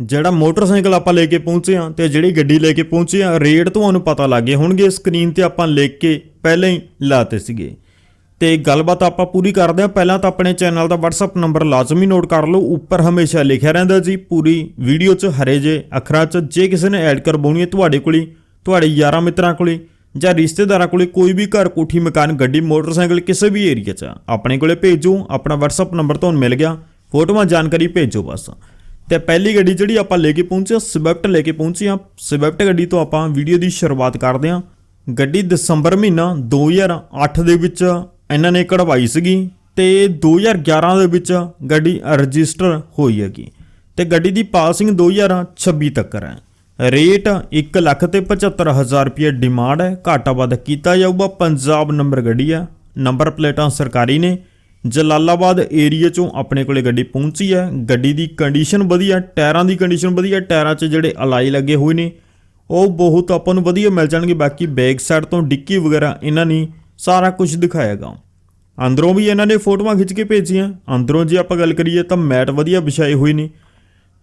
ਜਿਹੜਾ ਮੋਟਰਸਾਈਕਲ ਆਪਾਂ ਲੈ ਕੇ ਪਹੁੰਚੇ ਆ ਤੇ ਜਿਹੜੀ ਗੱਡੀ ਲੈ ਕੇ ਪਹੁੰਚੇ ਆ ਰੇਟ ਤੁਹਾਨੂੰ ਪਤਾ ਲੱਗ ਗਏ ਹੋਣਗੇ ਸਕਰੀਨ ਤੇ ਆਪਾਂ ਲਿਖ ਕੇ ਪਹਿਲਾਂ ਹੀ ਲਾਤੇ ਸੀਗੇ। ਤੇ ਗੱਲਬਾਤ ਆਪਾਂ ਪੂਰੀ ਕਰਦੇ ਆ ਪਹਿਲਾਂ ਤਾਂ ਆਪਣੇ ਚੈਨਲ ਦਾ WhatsApp ਨੰਬਰ ਲਾਜ਼ਮੀ ਨੋਟ ਕਰ ਲਓ। ਉੱਪਰ ਹਮੇਸ਼ਾ ਲਿਖਿਆ ਰਹਿੰਦਾ ਜੀ। ਪੂਰੀ ਵੀਡੀਓ 'ਚ ਹਰੇ ਜੇ ਅੱਖਰਾਂ 'ਚ। ਜੇ ਕਿਸੇ ਨੇ ਐਡ ਕਰਵਾਉਣੀ ਹੈ ਤੁਹਾਡੇ ਕੋਲੇ ਤੁਹਾਡੇ ਯਾਰਾਂ ਮਿੱਤਰਾਂ ਕੋਲੇ ਜਾਂ ਰਿਸ਼ਤੇਦਾਰਾਂ ਕੋਲੇ ਕੋਈ ਵੀ ਘਰ ਕੋਠੀ ਮਕਾਨ ਗੱਡੀ ਮੋਟਰਸਾਈਕਲ ਕਿਸੇ ਵੀ ਏਰੀਆ 'ਚ ਆ, ਆਪਣੇ ਕੋਲੇ ਭੇਜੋ। ਆਪਣਾ WhatsApp ਨੰਬਰ ਤੁਹਾਨੂੰ ਮਿਲ ਗਿਆ। ਫੋਟੋਆਂ ਜਾਣਕਾਰੀ ਭੇਜੋ ਬਸ। ਤੇ ਪਹਿਲੀ ਗੱਡੀ ਜਿਹੜੀ ਆਪਾਂ ਲੈ ਕੇ ਪਹੁੰਚੇ ਸਵਿਫਟ ਲੈ ਕੇ ਪਹੁੰਚੇ ਆ ਸਵਿਫਟ ਗੱਡੀ ਤੋਂ ਆਪਾਂ ਵੀਡੀਓ ਦੀ ਸ਼ੁਰੂਆਤ ਕਰਦੇ ਆ ਗੱਡੀ ਦਸੰਬਰ ਮਹੀਨਾ 2008 ਦੇ ਵਿੱਚ ਇਹਨਾਂ ਨੇ ਕਢਵਾਈ ਸੀਗੀ ਤੇ 2011 ਦੇ ਵਿੱਚ ਗੱਡੀ ਰਜਿਸਟਰ ਹੋਈ ਹੈਗੀ। ਤੇ ਗੱਡੀ ਦੀ ਪਾਸਿੰਗ 2026 ਤੱਕ ਹੈ। ਰੇਟ 1 ਲੱਖ ਤੇ 75000 ਰੁਪਏ ਡਿਮਾਂਡ ਹੈ। ਘਾਟਾ ਵੱਧ ਕੀਤਾ ਜਾਊਗਾ। ਪੰਜਾਬ ਨੰਬਰ ਗੱਡੀ ਆ ਨੰਬਰ ਪਲੇਟਾਂ ਸਰਕਾਰੀ ਨੇ। ਜਲਾਲਾਬਾਦ ਏਰੀਆ ਚੋਂ ਆਪਣੇ ਕੋਲੇ ਗੱਡੀ ਪਹੁੰਚੀ ਹੈ। ਗੱਡੀ ਦੀ ਕੰਡੀਸ਼ਨ ਵਧੀਆ, ਟਾਇਰਾਂ ਦੀ ਕੰਡੀਸ਼ਨ ਵਧੀਆ, ਟਾਇਰਾਂ 'ਚ ਜਿਹੜੇ ਅਲਾਈ ਲੱਗੇ ਹੋਏ ਨੇ, ਉਹ ਬਹੁਤ ਆਪਾਂ ਨੂੰ ਵਧੀਆ ਮਿਲ ਜਾਣਗੇ। ਬਾਕੀ ਬੈਕ ਸਾਈਡ ਤੋਂ ਡਿੱਕੀ ਵਗੈਰਾ ਇਹਨਾਂ ਨੇ ਸਾਰਾ ਕੁਝ ਦਿਖਾਏਗਾ ਅੰਦਰੋਂ ਵੀ ਇਹਨਾਂ ਨੇ ਫੋਟੋਆਂ ਖਿੱਚ ਕੇ ਭੇਜੀਆਂ। ਅੰਦਰੋਂ ਜੇ ਆਪਾਂ ਗੱਲ ਕਰੀਏ ਤਾਂ ਮੈਟ ਵਧੀਆ ਵਿਛਾਏ ਹੋਏ ਨੇ।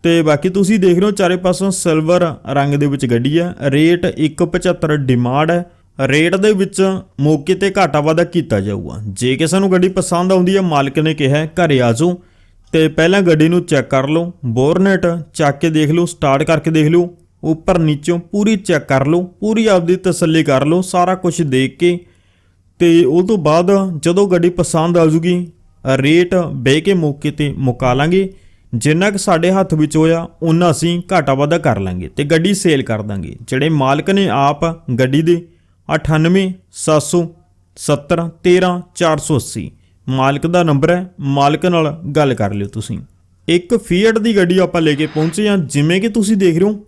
ਤੇ ਬਾਕੀ ਤੁਸੀਂ ਦੇਖ ਰਹੇ ਹੋ, ਚਾਰੇ ਪਾਸੋਂ ਸਿਲਵਰ ਰੰਗ ਦੇ ਵਿੱਚ ਗੱਡੀ ਹੈ। ਰੇਟ 175 ਡਿਮਾਂਡ ਹੈ। ਰੇਟ ਦੇ ਵਿੱਚ ਮੌਕੇ ਤੇ ਘਾਟਾ ਵਾਧਾ ਕੀਤਾ ਜਾਊਗਾ। ਜੇ ਕਿਸੇ ਨੂੰ ਗੱਡੀ ਪਸੰਦ ਆਉਂਦੀ ਹੈ ਮਾਲਕ ਨੇ ਕਿਹਾ ਹੈ, ਘਰੇ ਆ ਜਾਓ ਤੇ ਪਹਿਲਾਂ ਗੱਡੀ ਨੂੰ ਚੈੱਕ ਕਰ ਲਓ। ਬੋਰਨਟ ਚੱਕ ਕੇ ਦੇਖ ਲਓ ਸਟਾਰਟ ਕਰਕੇ ਦੇਖ ਲਓ ਉੱਪਰ ਨੀਚੋਂ ਪੂਰੀ ਚੈੱਕ ਕਰ ਲਓ ਪੂਰੀ ਆਪਦੀ ਤਸੱਲੀ ਕਰ ਲਓ ਸਾਰਾ ਕੁਝ ਦੇਖ ਕੇ। ਤੇ ਉਹ ਤੋਂ ਬਾਅਦ ਜਦੋਂ ਗੱਡੀ ਪਸੰਦ ਆ ਜੂਗੀ ਰੇਟ ਬਹਿ ਕੇ ਮੌਕੇ ਤੇ ਮੁਕਾ ਲਾਂਗੇ। ਜਿੰਨਾ ਕਿ ਸਾਡੇ ਹੱਥ ਵਿੱਚ ਹੋਇਆ ਉਹਨਾਂ ਅਸੀਂ ਘਾਟਾ ਵਾਧਾ ਕਰ ਲਾਂਗੇ ਤੇ ਗੱਡੀ ਸੇਲ ਕਰ ਦਾਂਗੇ। ਜਿਹੜੇ ਮਾਲਕ ਨੇ ਆਪ ਗੱਡੀ ਦੇ 98770 13480 ਮਾਲਕ ਦਾ ਨੰਬਰ ਹੈ, ਮਾਲਕ ਨਾਲ ਗੱਲ ਕਰ ਲਿਓ ਤੁਸੀਂ। ਇੱਕ ਫੀਟ ਦੀ ਗੱਡੀ ਆਪਾਂ ਲੈ ਕੇ ਪਹੁੰਚੇ ਹਾਂ, ਜਿਵੇਂ ਕਿ ਤੁਸੀਂ ਦੇਖ ਰਹੇ ਹੋ।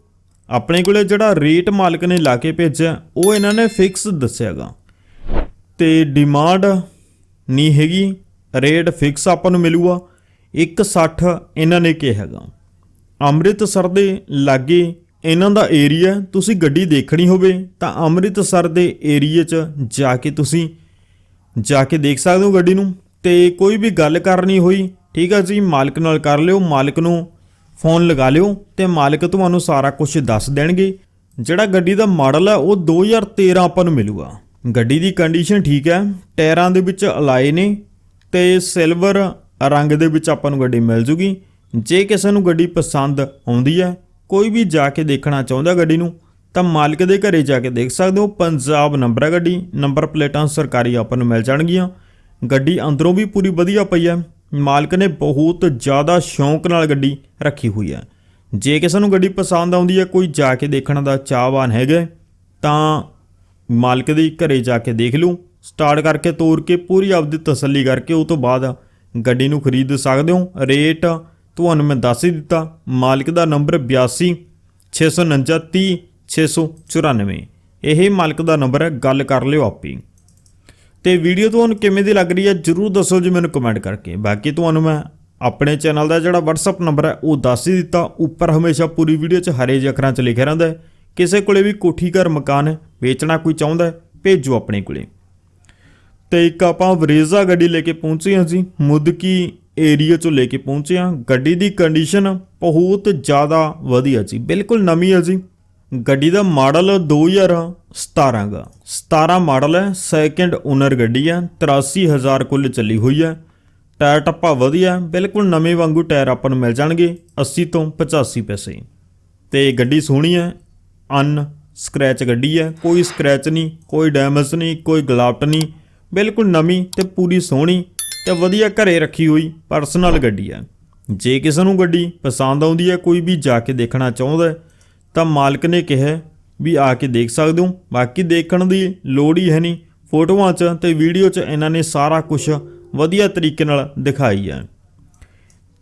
ਆਪਣੇ ਕੋਲੇ ਜਿਹੜਾ ਰੇਟ ਮਾਲਕ ਨੇ ਲਾ ਕੇ ਭੇਜਿਆ, ਉਹ ਇਹਨਾਂ ਨੇ ਫਿਕਸ ਦੱਸਿਆਗਾ। ਤੇ ਡਿਮਾਂਡ ਨਹੀਂ ਹੈਗੀ ਰੇਟ ਫਿਕਸ ਆਪਾਂ ਨੂੰ ਮਿਲੂਗਾ। 160 ਇਹਨਾਂ ਨੇ ਕਿਹਾ ਹੈਗਾ। ਅੰਮ੍ਰਿਤਸਰ ਦੇ ਲਾਗੇ ਇਹਨਾਂ ਦਾ ਏਰੀਆ ਤੁਸੀਂ ਗੱਡੀ ਦੇਖਣੀ ਹੋਵੇ, ਤਾਂ ਅੰਮ੍ਰਿਤਸਰ ਦੇ ਏਰੀਆ 'ਚ ਜਾ ਕੇ ਤੁਸੀਂ ਜਾ ਕੇ ਦੇਖ ਸਕਦੇ ਹੋ ਗੱਡੀ ਨੂੰ। ਤੇ ਕੋਈ ਵੀ ਗੱਲ ਕਰਨੀ ਹੋਈ, ਠੀਕ ਹੈ ਜੀ, ਮਾਲਕ ਨਾਲ ਕਰ ਲਿਓ, ਮਾਲਕ ਨੂੰ ਫੋਨ ਲਗਾ ਲਿਓ ਤੇ ਮਾਲਕ ਤੁਹਾਨੂੰ ਸਾਰਾ ਕੁਝ ਦੱਸ ਦੇਣਗੇ। ਜਿਹੜਾ ਗੱਡੀ ਦਾ ਮਾਡਲ ਹੈ ਉਹ 2013 ਆਪਾਂ ਨੂੰ ਮਿਲੂਗਾ। ਗੱਡੀ ਦੀ ਕੰਡੀਸ਼ਨ ਠੀਕ ਹੈ ਟਾਇਰਾਂ ਦੇ ਵਿੱਚ ਅਲਾਈ ਨੇ ਤੇ ਸਿਲਵਰ ਰੰਗ ਦੇ ਵਿੱਚ ਆਪਾਂ ਨੂੰ ਗੱਡੀ ਮਿਲ ਜੂਗੀ। ਜੇ ਕਿਸੇ ਨੂੰ ਗੱਡੀ ਪਸੰਦ ਆਉਂਦੀ ਹੈ ਕੋਈ ਵੀ ਜਾ ਕੇ ਦੇਖਣਾ ਚਾਹੁੰਦਾ ਗੱਡੀ ਨੂੰ, ਤਾਂ ਮਾਲਕ ਦੇ ਘਰੇ ਜਾ ਕੇ ਦੇਖ ਸਕਦੇ ਹੋ। ਪੰਜਾਬ ਨੰਬਰ ਹੈ ਗੱਡੀ, ਨੰਬਰ ਪਲੇਟਾਂ ਸਰਕਾਰੀ ਆਪਾਂ ਨੂੰ ਮਿਲ ਜਾਣਗੀਆਂ। ਗੱਡੀ ਅੰਦਰੋਂ ਵੀ ਪੂਰੀ ਵਧੀਆ ਪਈ ਹੈ। ਮਾਲਕ ਨੇ ਬਹੁਤ ਜ਼ਿਆਦਾ ਸ਼ੌਂਕ ਨਾਲ ਗੱਡੀ ਰੱਖੀ ਹੋਈ ਹੈ। ਜੇ ਕਿਸੇ ਨੂੰ ਗੱਡੀ ਪਸੰਦ ਆਉਂਦੀ ਹੈ, ਕੋਈ ਜਾ ਕੇ ਦੇਖਣ ਦਾ ਚਾਹਵਾਨ ਹੈਗਾ ਤਾਂ ਮਾਲਕ ਦੇ ਘਰੇ ਜਾ ਕੇ ਦੇਖ ਲਓ। ਸਟਾਰਟ ਕਰਕੇ ਤੋਰ ਕੇ, ਪੂਰੀ ਆਪਦੀ ਤਸੱਲੀ ਕਰਕੇ, ਉਹ ਤੋਂ ਬਾਅਦ ਗੱਡੀ ਨੂੰ ਖਰੀਦ ਸਕਦੇ ਹੋ। ਰੇਟ ਤੁਹਾਨੂੰ ਮੈਂ ਦੱਸ ਹੀ ਦਿੱਤਾ, ਮਾਲਕ ਦਾ ਨੰਬਰ 82 649 30 694 ਇਹ ਮਾਲਕ ਦਾ ਨੰਬਰ ਹੈ, ਗੱਲ ਕਰ ਲਿਓ ਆਪੀ। ਤੇ ਵੀਡੀਓ ਤੁਹਾਨੂੰ ਕਿਵੇਂ ਦੀ ਲੱਗ ਰਹੀ ਹੈ, ਜਰੂਰ ਦੱਸੋ ਜੀ ਮੈਨੂੰ ਕਮੈਂਟ ਕਰਕੇ। ਬਾਕੀ ਤੁਹਾਨੂੰ ਮੈਂ ਆਪਣੇ ਚੈਨਲ ਦਾ ਜਿਹੜਾ WhatsApp ਨੰਬਰ ਹੈ, ਉਹ ਦੱਸ ਹੀ ਦਿੱਤਾ। ਉੱਪਰ ਹਮੇਸ਼ਾ ਪੂਰੀ ਵੀਡੀਓ 'ਚ ਹਰੇ ਜਿਹੇ ਅੱਖਰਾਂ 'ਚ ਲਿਖਿਆ ਰਹਿੰਦਾ ਹੈ। ਕਿਸੇ ਕੋਲੇ ਵੀ ਕੋਠੀ ਘਰ ਮਕਾਨ ਹੈ, ਵੇਚਣਾ ਕੋਈ ਚਾਹੁੰਦਾ ਭੇਜੋ ਆਪਣੇ ਕੋਲੇ। ਤੇ ਇੱਕ ਆਪਾਂ ਵਰੇਜ਼ਾ ਗੱਡੀ ਲੈ ਕੇ ਪਹੁੰਚੇ ਹਾਂ ਜੀ, ਮੁਦਕੀ ਏਰੀਆ ਚੋਂ ਲੈ ਕੇ ਪਹੁੰਚੇ ਹਾਂ। ਗੱਡੀ ਦੀ ਕੰਡੀਸ਼ਨ ਬਹੁਤ ਜ਼ਿਆਦਾ ਵਧੀਆ ਜੀ ਬਿਲਕੁਲ ਨਵੀਂ ਹੈ ਜੀ। ਗੱਡੀ ਦਾ ਮਾਡਲ 2017 ਗਾ। 17 ਮਾਡਲ ਹੈ ਸੈਕੰਡ ਓਨਰ ਗੱਡੀ ਹੈ 83000 ਕੁੱਲ ਚੱਲੀ ਹੋਈ ਹੈ। ਟਾਇਰ ਟੱਪਾ ਵਧੀਆ ਬਿਲਕੁਲ ਨਵੇਂ ਵਾਂਗੂ ਟਾਇਰ ਆਪਾਂ ਨੂੰ ਮਿਲ ਜਾਣਗੇ 80 ਤੋਂ 85 ਪੈਸੇ। ਤੇ ਗੱਡੀ ਸੋਹਣੀ ਹੈ ਅਨ ਸਕ੍ਰੈਚ ਗੱਡੀ ਹੈ, ਕੋਈ ਸਕ੍ਰੈਚ ਨਹੀਂ, ਕੋਈ ਡੈਮੇਜ ਨਹੀਂ, ਕੋਈ ਗਲਾਵਟ ਨਹੀਂ, ਬਿਲਕੁਲ ਨਵੀਂ ਤੇ ਪੂਰੀ ਸੋਹਣੀ। ਤੇ ਵਧੀਆ ਘਰੇ ਰੱਖੀ ਹੋਈ ਪਰਸਨਲ ਗੱਡੀ ਹੈ ਜੇ ਕਿਸੇ ਨੂੰ ਗੱਡੀ ਪਸੰਦ ਆਉਂਦੀ ਹੈ, ਕੋਈ ਵੀ ਜਾ ਕੇ ਦੇਖਣਾ ਚਾਹੁੰਦਾ ਤਾਂ ਮਾਲਕ ਨੇ ਕਿਹਾ ਵੀ ਆ ਕੇ ਦੇਖ ਸਕਦੇ ਹੋ। ਬਾਕੀ ਦੇਖਣ ਦੀ ਲੋੜ ਹੀ ਹੈ ਨਹੀਂ। ਫੋਟੋਆਂ 'ਚ ਤੇ ਵੀਡੀਓ 'ਚ ਇਹਨਾਂ ਨੇ ਸਾਰਾ ਕੁਝ ਵਧੀਆ ਤਰੀਕੇ ਨਾਲ ਦਿਖਾਈ ਹੈ।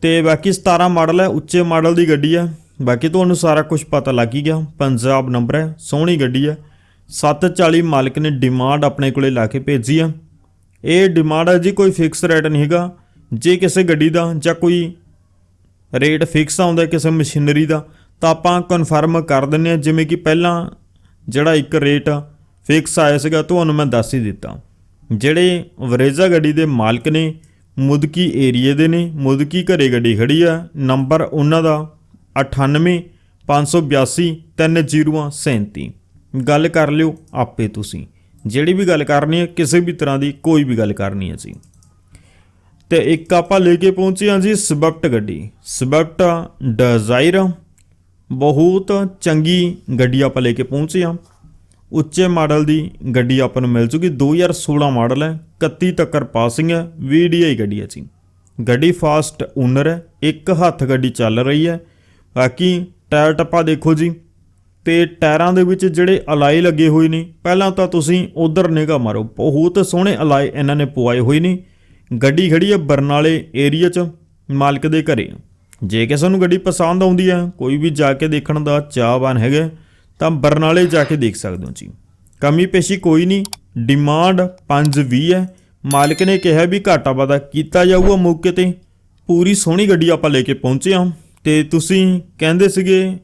ਤੇ ਬਾਕੀ 17 ਮਾਡਲ ਹੈ, ਉੱਚੇ ਮਾਡਲ ਦੀ ਗੱਡੀ ਹੈ ਬਾਕੀ ਤੁਹਾਨੂੰ ਸਾਰਾ ਕੁਝ ਪਤਾ ਲੱਗ ਹੀ ਗਿਆ। ਪੰਜਾਬ ਨੰਬਰ ਹੈ, ਸੋਹਣੀ ਗੱਡੀ ਹੈ 740 ਮਾਲਕ ਨੇ ਡਿਮਾਂਡ ਆਪਣੇ ਕੋਲੇ ਲਾ ਕੇ ਭੇਜੀ ਹੈ ਇਹ ਡਿਮਾਂਡ ਹੈ ਜੀ, ਕੋਈ ਫਿਕਸ ਰੇਟ ਨਹੀਂ ਹੈਗਾ। ਜੇ ਕਿਸੇ ਗੱਡੀ ਦਾ ਜਾਂ ਕੋਈ ਰੇਟ ਫਿਕਸ ਆਉਂਦਾ ਕਿਸੇ ਮਸ਼ੀਨਰੀ ਦਾ, ਤਾਂ ਆਪਾਂ ਕਨਫਰਮ ਕਰ ਦਿੰਨੇ ਆ ਜਿਵੇਂ ਕਿ ਪਹਿਲਾਂ ਜਿਹੜਾ ਇੱਕ ਰੇਟ ਫਿਕਸ ਆਇਆ ਸੀਗਾ, ਤੁਹਾਨੂੰ ਮੈਂ ਦੱਸ ਹੀ ਦਿੱਤਾ। ਜਿਹੜੇ ਵਰੇਜ਼ਾ ਗੱਡੀ ਦੇ ਮਾਲਕ ਨੇ, ਮੁਦਕੀ ਏਰੀਏ ਦੇ ਨੇ, ਮੁਦਕੀ ਘਰੇ ਗੱਡੀ ਖੜੀ ਆ ਨੰਬਰ ਉਹਨਾਂ ਦਾ 98 582 3037 ਗੱਲ ਕਰ ਲਿਓ ਆਪੇ ਤੁਸੀਂ। ਜਿਹੜੀ ਵੀ ਗੱਲ ਕਰਨੀ ਹੈ, ਕਿਸੇ ਵੀ ਤਰ੍ਹਾਂ ਦੀ ਕੋਈ ਵੀ ਗੱਲ ਕਰਨੀ ਹੈ ਜੀ। ਤੇ ਇੱਕ ਆਪਾਂ ਲੈ ਕੇ ਪਹੁੰਚੇ ਹਾਂ ਜੀ ਸਵਿਫਟ ਗੱਡੀ। ਸਵਿਫਟ ਡਿਜ਼ਾਇਰ, ਬਹੁਤ ਚੰਗੀ ਗੱਡੀ ਆਪਾਂ ਲੈ ਕੇ ਪਹੁੰਚੇ ਹਾਂ। ਉੱਚੇ ਮਾਡਲ ਦੀ ਗੱਡੀ ਆਪਾਂ ਨੂੰ ਮਿਲ ਜੂਗੀ 2016 ਮਾਡਲ ਹੈ 31 ਤੱਕਰ ਪਾਸਿੰਗ ਹੈ VDI ਗੱਡੀ ਹੈ ਜੀ। ਗੱਡੀ ਫਾਸਟ ਓਨਰ ਹੈ, ਇੱਕ ਹੱਥ ਗੱਡੀ ਚੱਲ ਰਹੀ ਹੈ। ਬਾਕੀ ਟਾਇਰ ਟੱਪਾ ਦੇਖੋ ਜੀ ਤੇ ਟਾਇਰਾਂ ਦੇ ਵਿੱਚ ਜਿਹੜੇ ਅਲਾਈ ਲੱਗੇ ਹੋਏ ਨੇ, ਪਹਿਲਾਂ ਤਾਂ ਤੁਸੀਂ ਉਧਰ ਨਿਗਾਹ ਮਾਰੋ, ਬਹੁਤ ਸੋਹਣੇ ਅਲਾਈ ਇਹਨਾਂ ਨੇ ਪਵਾਏ ਹੋਏ ਨੇ। ਗੱਡੀ ਖੜੀ ਹੈ ਬਰਨਾਲੇ ਏਰੀਆ 'ਚ, ਮਾਲਕ ਦੇ ਘਰੇ। ਜੇ ਕਿਸੇ ਨੂੰ ਗੱਡੀ ਪਸੰਦ ਆਉਂਦੀ ਹੈ, ਕੋਈ ਵੀ ਜਾ ਕੇ ਦੇਖਣ ਦਾ ਚਾਹਵਾਨ ਹੈਗਾ, ਤਾਂ ਬਰਨਾਲੇ ਜਾ ਕੇ ਦੇਖ ਸਕਦੇ ਹੋ ਜੀ। ਕਮੀ ਪੇਸ਼ੀ ਕੋਈ ਨਹੀਂ, ਡਿਮਾਂਡ 520 ਹੈ। ਮਾਲਕ ਨੇ ਕਿਹਾ ਵੀ ਘਾਟਾ ਵਾਧਾ ਕੀਤਾ ਜਾਊਗਾ ਮੌਕੇ ਤੇ। ਪੂਰੀ ਸੋਹਣੀ ਗੱਡੀ ਆਪਾਂ ਲੈ ਕੇ ਪਹੁੰਚੇ ਹਾਂ। ਤੇ ਤੁਸੀਂ ਕਹਿੰਦੇ ਸੀਗੇ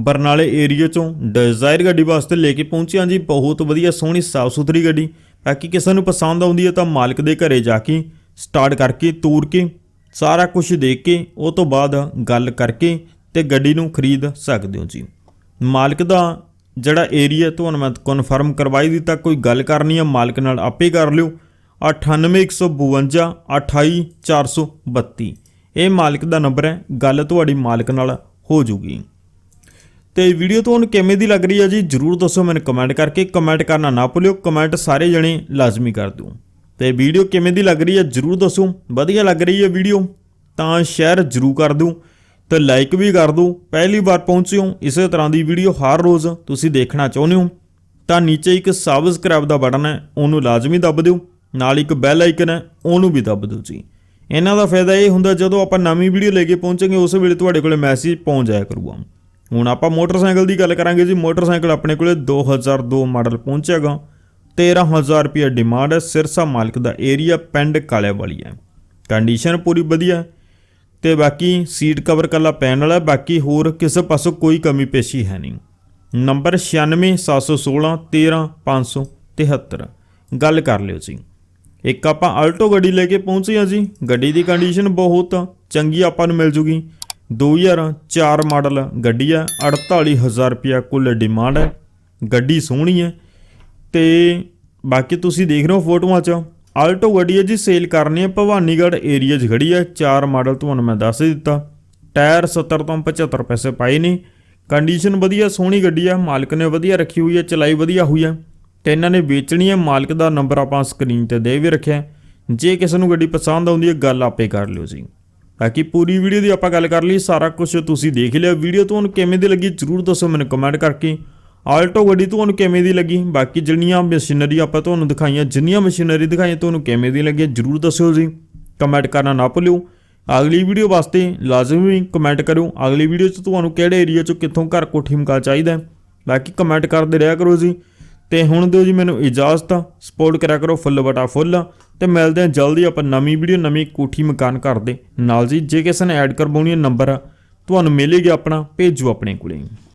ਬਰਨਾਲੇ ਏਰੀਆ ਚੋਂ ਡਿਜ਼ਾਇਰ ਗੱਡੀ ਵਾਸਤੇ ਲੈ ਕੇ ਪਹੁੰਚਿਆ ਜੀ। ਬਹੁਤ ਵਧੀਆ ਸੋਹਣੀ ਸਾਫ਼ ਸੁਥਰੀ ਗੱਡੀ। ਬਾਕੀ ਕਿਸੇ ਨੂੰ ਪਸੰਦ ਆਉਂਦੀ ਹੈ ਤਾਂ ਮਾਲਕ ਦੇ ਘਰੇ ਜਾ ਕੇ ਸਟਾਰਟ ਕਰਕੇ, ਤੂਰ ਕੇ, ਸਾਰਾ ਕੁਝ ਦੇਖ ਕੇ, ਉਹ ਤੋਂ ਬਾਅਦ ਗੱਲ ਕਰਕੇ ਤੇ ਗੱਡੀ ਨੂੰ ਖਰੀਦ ਸਕਦੇ ਹੋ ਜੀ। ਮਾਲਕ ਦਾ ਜਿਹੜਾ ਏਰੀਆ ਤੁਹਾਨੂੰ ਮੈਂ ਕਨਫਰਮ ਕਰਵਾਈ ਦਿੱਤਾ ਕੋਈ ਗੱਲ ਕਰਨੀ ਹੈ ਮਾਲਕ ਨਾਲ ਆਪੇ ਕਰ ਲਿਓ। 98152 28432 ਇਹ ਮਾਲਕ ਦਾ ਨੰਬਰ ਹੈ, ਗੱਲ ਤੁਹਾਡੀ ਮਾਲਕ ਨਾਲ ਹੋ ਜੂਗੀ। ਤੇ ਵੀਡੀਓ ਤੁਹਾਨੂੰ ਕਿਵੇਂ ਦੀ ਲੱਗ ਰਹੀ ਹੈ ਜੀ, ਜਰੂਰ ਦੱਸੋ ਮੈਨੂੰ ਕਮੈਂਟ ਕਰਕੇ। ਕਮੈਂਟ ਕਰਨਾ ਨਾ ਭੁੱਲਿਓ ਕਮੈਂਟ ਸਾਰੇ ਜਣੇ ਲਾਜ਼ਮੀ ਕਰ ਦਿਓ। ਤੇ ਵੀਡੀਓ ਕਿਵੇਂ ਦੀ ਲੱਗ ਰਹੀ ਹੈ ਜਰੂਰ ਦੱਸੋ। ਵਧੀਆ ਲੱਗ ਰਹੀ ਹੈ ਵੀਡੀਓ, ਤਾਂ ਸ਼ੇਅਰ ਜਰੂਰ ਕਰ ਦਿਓ ਤੇ ਲਾਈਕ ਵੀ ਕਰ ਦਿਓ। ਪਹਿਲੀ ਵਾਰ ਪਹੁੰਚੇ ਹੋ ਇਸੇ ਤਰ੍ਹਾਂ ਦੀ ਵੀਡੀਓ ਹਰ ਰੋਜ਼ ਤੁਸੀਂ ਦੇਖਣਾ ਚਾਹੁੰਦੇ ਹੋ, ਤਾਂ ਨੀਚੇ ਇੱਕ ਸਬਸਕ੍ਰਾਈਬ ਦਾ ਬਟਨ ਹੈ, ਉਹਨੂੰ ਲਾਜ਼ਮੀ ਦੱਬ ਦਿਓ। ਨਾਲ ਇੱਕ ਬੈਲ ਆਈਕਨ ਹੈ, ਉਹਨੂੰ ਵੀ ਦੱਬ ਦਿਓ ਜੀ। ਇਹਨਾਂ ਦਾ ਫਾਇਦਾ ਇਹ ਹੁੰਦਾ, ਜਦੋਂ ਆਪਾਂ ਨਵੀਂ ਵੀਡੀਓ ਲੈ ਕੇ ਪਹੁੰਚਾਂਗੇ, ਉਸ ਵੇਲੇ ਤੁਹਾਡੇ ਕੋਲੇ ਮੈਸੇਜ ਪਹੁੰਚ ਜਾਇਆ ਕਰੂਗਾ। ਹੁਣ ਆਪਾਂ ਮੋਟਰਸਾਈਕਲ ਦੀ ਗੱਲ ਕਰਾਂਗੇ ਜੀ, ਮੋਟਰਸਾਈਕਲ ਆਪਣੇ ਕੋਲੇ 2002 ਮਾਡਲ ਪਹੁੰਚੇਗਾ। 13000 ਰੁਪਏ ਡਿਮਾਂਡ ਹੈ, ਸਿਰਸਾ ਮਾਲਕ ਦਾ ਏਰੀਆ ਪਿੰਡ ਕਾਲੇ ਵਾਲੀ ਹੈ। ਕੰਡੀਸ਼ਨ ਪੂਰੀ ਵਧੀਆ ਹੈ, ਤੇ ਬਾਕੀ ਸੀਟ ਕਵਰ ਕੱਲਾ ਪੈਣ ਵਾਲਾ ਬਾਕੀ ਹੋਰ ਕਿਸੇ ਪਾਸੋਂ ਕੋਈ ਕਮੀ ਪੇਸ਼ੀ ਹੈ ਨਹੀਂ। ਨੰਬਰ 96716 13573 ਗੱਲ ਕਰ ਲਿਓ ਜੀ। ਇੱਕ ਆਪਾਂ ਆਲਟੋ ਗੱਡੀ ਲੈ ਕੇ ਪਹੁੰਚੇ ਹਾਂ ਜੀ, ਗੱਡੀ ਦੀ ਕੰਡੀਸ਼ਨ ਬਹੁਤ ਚੰਗੀ ਆਪਾਂ ਨੂੰ ਮਿਲ ਜੂਗੀ। 2004 ਮਾਡਲ ਗੱਡੀ ਹੈ 48000 ਰੁਪਿਆ ਕੁੱਲ ਡਿਮਾਂਡ ਹੈ ਗੱਡੀ ਸੋਹਣੀ ਹੈ ਤੇ ਬਾਕੀ ਤੁਸੀਂ ਦੇਖ ਰਹੇ ਹੋ ਫੋਟੋਆਂ 'ਚ। ਆਲਟੋ ਗੱਡੀ ਹੈ ਜੀ ਸੇਲ ਕਰਨੀ ਹੈ ਭਵਾਨੀਗੜ੍ਹ ਏਰੀਆ 'ਚ ਖੜੀ ਹੈ 4 ਮਾਡਲ ਤੁਹਾਨੂੰ ਮੈਂ ਦੱਸ ਦਿੱਤਾ। ਟਾਇਰ 70 ਤੋਂ 75 ਪੈਸੇ ਪਾਏ ਨੇ। ਕੰਡੀਸ਼ਨ ਵਧੀਆ, ਸੋਹਣੀ ਗੱਡੀ ਹੈ ਮਾਲਕ ਨੇ ਵਧੀਆ ਰੱਖੀ ਹੋਈ ਹੈ ਚਲਾਈ ਵਧੀਆ ਹੋਈ ਹੈ ਤੇ ਇਹਨਾਂ ਨੇ ਵੇਚਣੀ ਹੈ ਮਾਲਕ ਦਾ ਨੰਬਰ ਆਪਾਂ ਸਕਰੀਨ ਤੇ ਦੇ ਵੀ ਰੱਖਿਆ। ਜੇ ਕਿਸੇ ਨੂੰ ਗੱਡੀ ਪਸੰਦ ਆਉਂਦੀ ਹੈ ਗੱਲ ਆਪੇ ਕਰ ਲਿਓ ਜੀ। ਬਾਕੀ ਪੂਰੀ ਵੀਡੀਓ ਦੀ ਆਪਾਂ ਗੱਲ ਕਰ ਲਈ, ਸਾਰਾ ਕੁਝ ਤੁਸੀਂ ਦੇਖ ਲਿਆ। ਵੀਡੀਓ ਤੁਹਾਨੂੰ ਕਿਵੇਂ ਦੀ ਲੱਗੀ ਜਰੂਰ ਦੱਸੋ ਮੈਨੂੰ ਕਮੈਂਟ ਕਰਕੇ। ਆਲਟੋ ਗੱਡੀ ਤੁਹਾਨੂੰ ਕਿਵੇਂ ਦੀ ਲੱਗੀ? ਬਾਕੀ ਜਿਹੜੀਆਂ ਮਸ਼ੀਨਰੀ ਆਪਾਂ ਤੁਹਾਨੂੰ ਦਿਖਾਈਆਂ, ਜਿੰਨੀਆਂ ਮਸ਼ੀਨਰੀ ਦਿਖਾਈਆਂ, ਤੁਹਾਨੂੰ ਕਿਵੇਂ ਦੀ ਲੱਗੀ ਜਰੂਰ ਦੱਸਿਓ ਜੀ। ਕਮੈਂਟ ਕਰਨਾ ਨਾ ਭੁੱਲਿਓ। ਅਗਲੀ ਵੀਡੀਓ ਵਾਸਤੇ ਲਾਜ਼ਮੀ ਕਮੈਂਟ ਕਰਿਓ। ਅਗਲੀ ਵੀਡੀਓ 'ਚ ਤੁਹਾਨੂੰ ਕਿਹੜੇ ਏਰੀਆ 'ਚੋਂ ਕਿੱਥੋਂ ਘਰ ਕੋਠੀ ਮਕਾ ਚਾਹੀਦਾ ਬਾਕੀ ਕਮੈਂਟ ਕਰਦੇ ਰਿਹਾ ਕਰੋ ਜੀ। ਤੇ ਹੁਣ ਦਿਓ ਜੀ ਮੈਨੂੰ ਇਜਾਜ਼ਤ ਸਪੋਰਟ ਕਰਿਆ ਕਰੋ ਫੁੱਲ ਬਟਾ ਫੁੱਲ। ਤੇ ਮਿਲਦੇ ਹਾਂ ਜਲਦੀ ਆਪਾਂ ਨਵੀਂ ਵੀਡੀਓ ਨਵੀਂ ਕੋਠੀ ਮਕਾਨ ਘਰ ਦੇ ਨਾਲ ਜੀ। ਜੇ ਕਿਸੇ ਨੇ ਐਡ ਕਰਵਾਉਣੀ ਹੈ ਨੰਬਰ ਤੁਹਾਨੂੰ ਮਿਲੇਗਾ ਆਪਣਾ, ਭੇਜੋ ਆਪਣੇ ਕੋਲੇ।